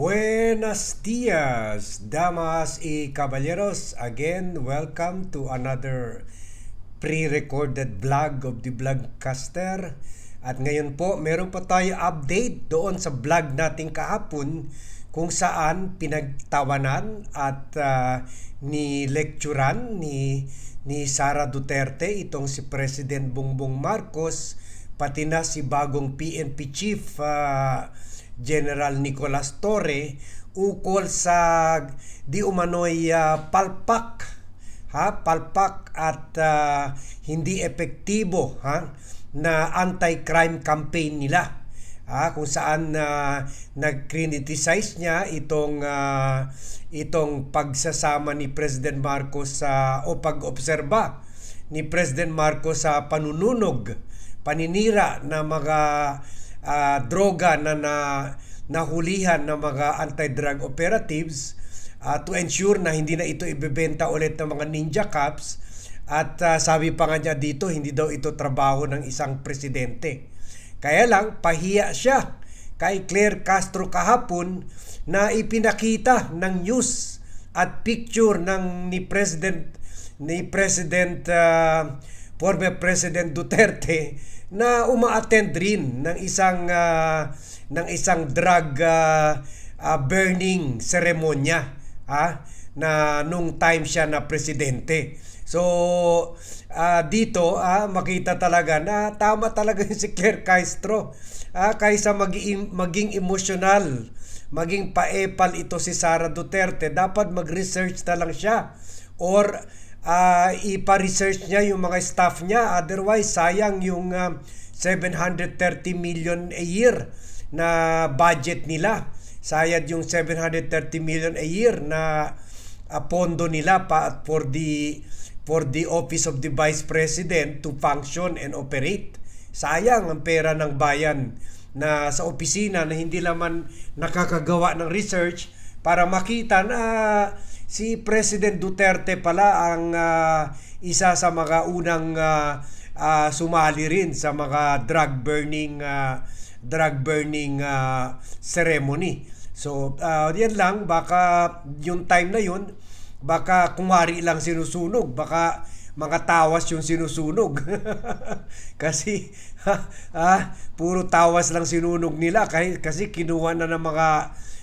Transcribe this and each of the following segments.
Buenos dias, damas y caballeros. Again, welcome to another pre-recorded vlog of the Vlogcaster. At ngayon po, meron pa tayo update doon sa vlog nating kahapon kung saan pinagtawanan at uh, ni lecturan ni ni Sara Duterte itong si President Bongbong Marcos pati na si bagong PNP chief uh, General Nicolas Torre ukol sa di umano'y uh, palpak ha? Palpak at uh, hindi epektibo ha? Na anti-crime campaign nila ha? Kung saan uh, nag-criticize niya itong uh, itong pagsasama ni President Marcos sa uh, o pag-obserba ni President Marcos sa panununog paninira na mga uh, droga na, na nahulihan ng mga anti-drug operatives uh, to ensure na hindi na ito ibebenta ulit ng mga ninja cops at uh, sabi pa nga niya dito hindi daw ito trabaho ng isang presidente. Kaya lang pahiya siya kay Claire Castro kahapon na ipinakita ng news at picture ng ni President ni President uh, former President Duterte na uma-attend rin ng isang uh, ng isang drug uh, uh, burning seremonya ha na nung time siya na presidente. So uh, dito uh, makita talaga na tama talaga si Claire Castro uh, kaysa maging maging emotional maging paepal ito si Sara Duterte dapat mag-research na lang siya or uh, ipa-research niya yung mga staff niya. Otherwise, sayang yung uh, 730 million a year na budget nila. Sayad yung 730 million a year na uh, pondo nila pa for the for the office of the vice president to function and operate. Sayang ang pera ng bayan na sa opisina na hindi naman nakakagawa ng research para makita na si President Duterte pala ang uh, isa sa mga unang uh, uh, sumali rin sa mga drug burning uh, drug burning uh, ceremony. So, uh, yan lang baka yung time na yun baka kumari lang sinusunog, baka mga tawas yung sinusunog. kasi ha, ha, puro tawas lang sinunog nila kasi, kasi kinuha na ng mga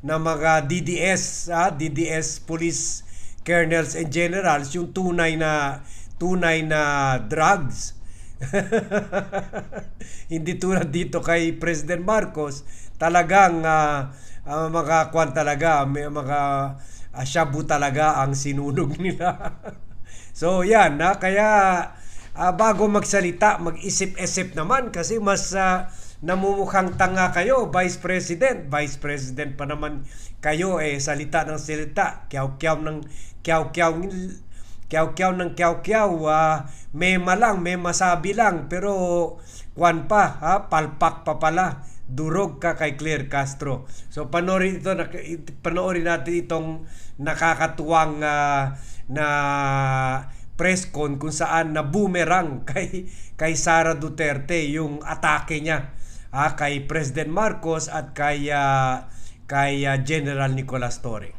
na mga DDS, ah, DDS police colonels and generals yung tunay na tunay na drugs. Hindi tulad dito kay President Marcos, talagang uh, uh, mga kwan talaga, may mga uh, shabu talaga ang sinunog nila. so yan, na kaya uh, bago magsalita, mag-isip-isip naman kasi mas uh, namumukhang tanga kayo, Vice President. Vice President pa naman kayo eh salita ng salita, kyaw-kyaw ng kyaw-kyaw kyaw-kyaw ng kyaw-kyaw, uh, mema lang, may masabi lang, pero kwan pa, ha, palpak pa pala, durog ka kay Claire Castro. So panoorin ito, panoorin natin itong nakakatuwang uh, na press con kung saan na boomerang kay kay Sara Duterte yung atake niya ah, kay President Marcos at kay uh, kay uh, General Nicolas Torre.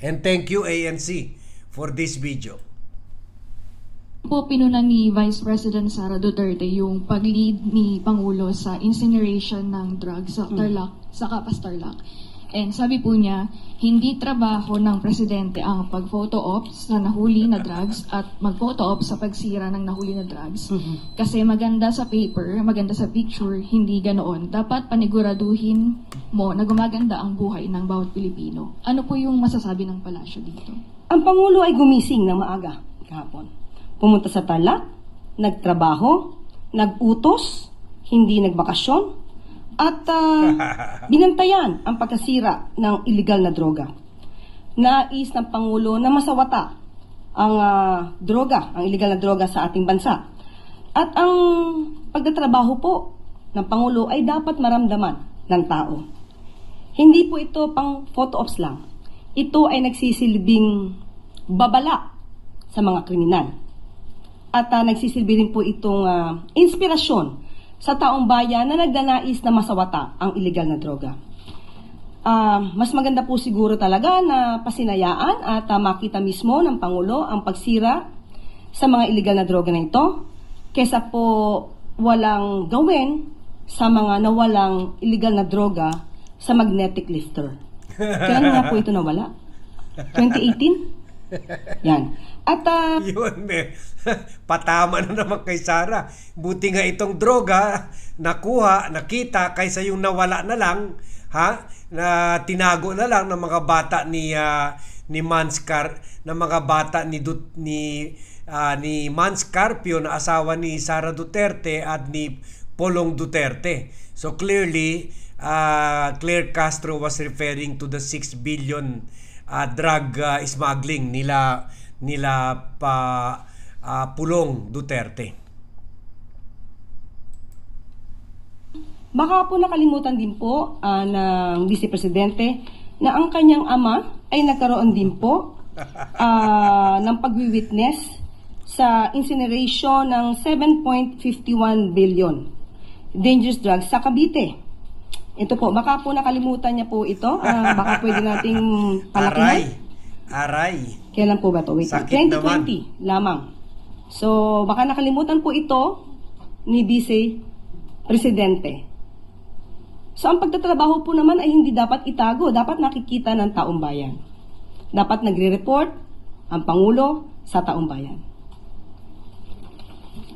And thank you ANC for this video. po pinunan ni Vice President Sara Duterte yung pag-lead ni Pangulo sa incineration ng drugs sa Tarlac, sa Kapas Tarlac. And sabi po niya, hindi trabaho ng presidente ang pag-photo op sa nahuli na drugs at mag-photo op sa pagsira ng nahuli na drugs. Mm-hmm. Kasi maganda sa paper, maganda sa picture, hindi ganoon. Dapat paniguraduhin mo na gumaganda ang buhay ng bawat Pilipino. Ano po yung masasabi ng palasyo dito? Ang Pangulo ay gumising ng maaga kahapon. Pumunta sa Tarlac, nagtrabaho, nagutos, hindi nagbakasyon, at uh, binantayan ang pagkasira ng illegal na droga. Nais ng Pangulo na masawata ang uh, droga, ang illegal na droga sa ating bansa. At ang pagtatrabaho po ng Pangulo ay dapat maramdaman ng tao. Hindi po ito pang photo ops lang. Ito ay nagsisilbing babala sa mga kriminal. At uh, nagsisilbi rin po itong uh, inspirasyon sa taong bayan na nagnanais na masawata ang illegal na droga. Ah, mas maganda po siguro talaga na pasinayaan at ah, makita mismo ng Pangulo ang pagsira sa mga illegal na droga na ito kesa po walang gawin sa mga nawalang illegal na droga sa magnetic lifter. Kailan nga po ito nawala? 2018? Yan. At ah, Yun, may patama na naman kay Sara. Buti nga itong droga, nakuha, nakita, kaysa yung nawala na lang, ha? Na tinago na lang ng mga bata ni ah, ni Manscar, ng mga bata ni Dut, ni ah, ni Mans Carpio na asawa ni Sara Duterte at ni Polong Duterte. So clearly, uh, Claire Castro was referring to the 6 billion uh, drug uh, smuggling nila nila pa uh, Pulong Duterte. Baka po nakalimutan din po ah, ng Vice Presidente na ang kanyang ama ay nagkaroon din po ah, ng pagwi-witness sa incineration ng 7.51 billion dangerous drugs sa Cavite. Ito po, baka po nakalimutan niya po ito. Ah, baka pwede nating Aray. palakihan. Aray. Kailan po ba ito? Wait, Sakit 2020 lamang. So, baka nakalimutan po ito ni Vice Presidente. So, ang pagtatrabaho po naman ay hindi dapat itago. Dapat nakikita ng taong bayan. Dapat nagre-report ang Pangulo sa taong bayan.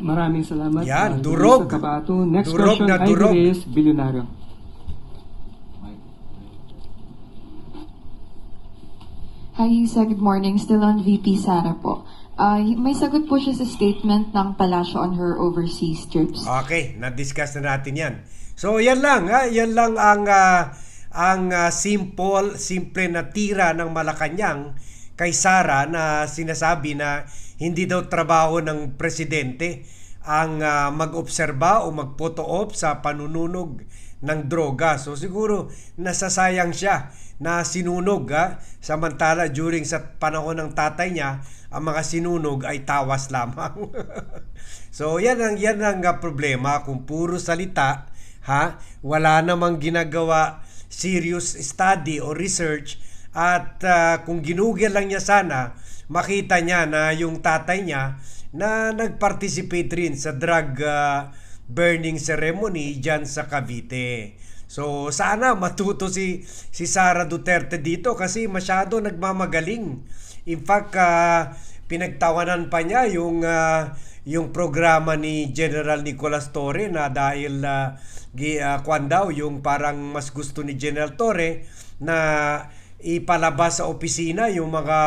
Maraming salamat. Yan, uh, durog. Cabato. Next Durog question, na durog. Reyes, Bilyonaryo. Hi, Isa. Good morning. Still on VP Sara po. Ah, may sagot po siya sa statement ng Palasyo on her overseas trips. Okay, na-discuss na natin 'yan. So, yan lang, ha? Yan lang ang ah, ang ah, simple, simple na tira ng Malacanang kay Sara na sinasabi na hindi daw trabaho ng presidente ang ah, mag-obserba o mag-photo op sa panununog ng droga. So siguro nasasayang siya na sinunog ha? samantala during sa panahon ng tatay niya ang mga sinunog ay tawas lamang. so yan ang yan ang ah, problema kung puro salita ha wala namang ginagawa serious study or research at ah, kung ginugel lang niya sana makita niya na yung tatay niya na nag-participate rin sa drug ah, burning ceremony dyan sa Cavite. So sana matuto si si Sara Duterte dito kasi masyado nagmamagaling. In fact, ah, pinagtawanan pa niya yung ah, yung programa ni General Nicolas Torre na dahil uh, ah, kwan daw yung parang mas gusto ni General Torre na ipalabas sa opisina yung mga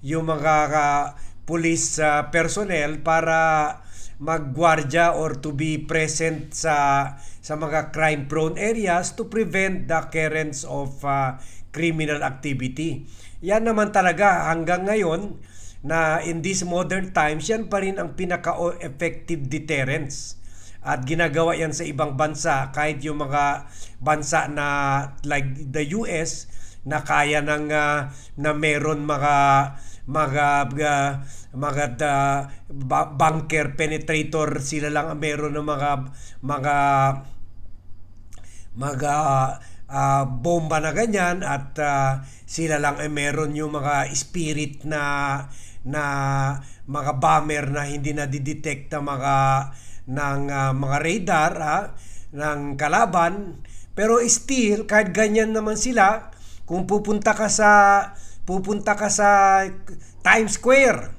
yung mga ah, police ah, personnel para maggwardya or to be present sa sa mga crime prone areas to prevent the occurrence of ah, criminal activity. Yan naman talaga hanggang ngayon na in these modern times yan pa rin ang pinaka-effective deterrence. At ginagawa yan sa ibang bansa kahit yung mga bansa na like the US na kaya ng ah, na meron mga ah, mga ah, ba- bunker penetrator sila lang ang meron ng mga mga mga ah, bomba na ganyan at ah, sila lang ay meron yung mga spirit na na mga bomber na hindi na didetect ng mga ng ah, mga radar ah, ng kalaban. Pero still kahit ganyan naman sila kung pupunta ka sa pupunta ka sa Times Square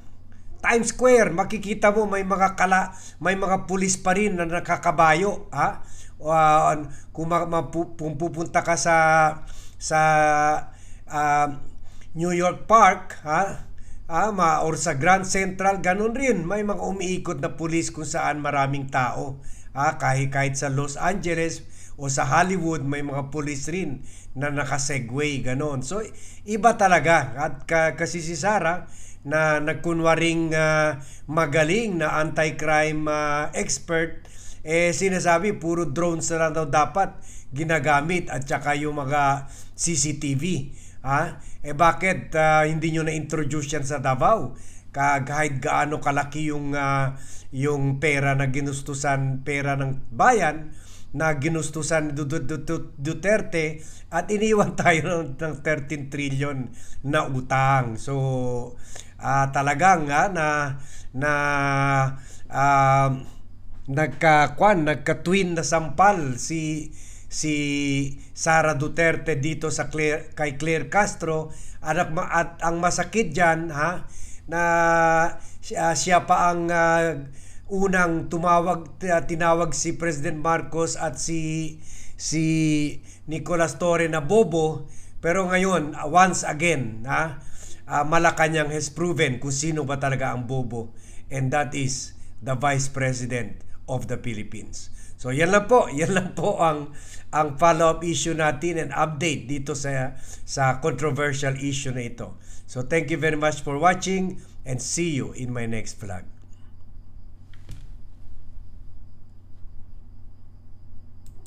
Times Square, makikita mo may mga kala, may mga pulis pa rin na nakakabayo, ha? Ah, kung, ma, mapu- kung pupunta ka sa sa ah, New York Park, ha? Ah, ma, or sa Grand Central, ganun rin. May mga umiikot na pulis kung saan maraming tao. Ah, kahit, kahit sa Los Angeles o sa Hollywood, may mga pulis rin na nakasegway, ganun. So, iba talaga. At ka, kasi si Sarah, na nagkunwaring ah, magaling na anti-crime ah, expert, eh sinasabi puro drones na daw dapat ginagamit at saka yung mga CCTV. Ha? Eh bakit ah, hindi nyo na-introduce yan sa Davao? Ka- kahit gaano kalaki yung ah, yung pera na ginustusan, pera ng bayan na ginustusan ni Du- Du- Du- Du- Duterte at iniwan tayo ng, ng 13 trillion na utang. So ah, talagang ah, na na ah, nagka-kwan, nagka-twin na sampal si si Sara Duterte dito sa Claire, kay Claire Castro at, at ang masakit diyan ha na siya, siya pa ang ah, unang tumawag tinawag si President Marcos at si si Nicolas Torre na bobo pero ngayon ah, once again ha ah, Malacanang has proven kung sino ba talaga ang bobo and that is the Vice President of the Philippines. So yan lang po, yan lang po ang ang follow-up issue natin and update dito sa sa controversial issue na ito. So thank you very much for watching and see you in my next vlog.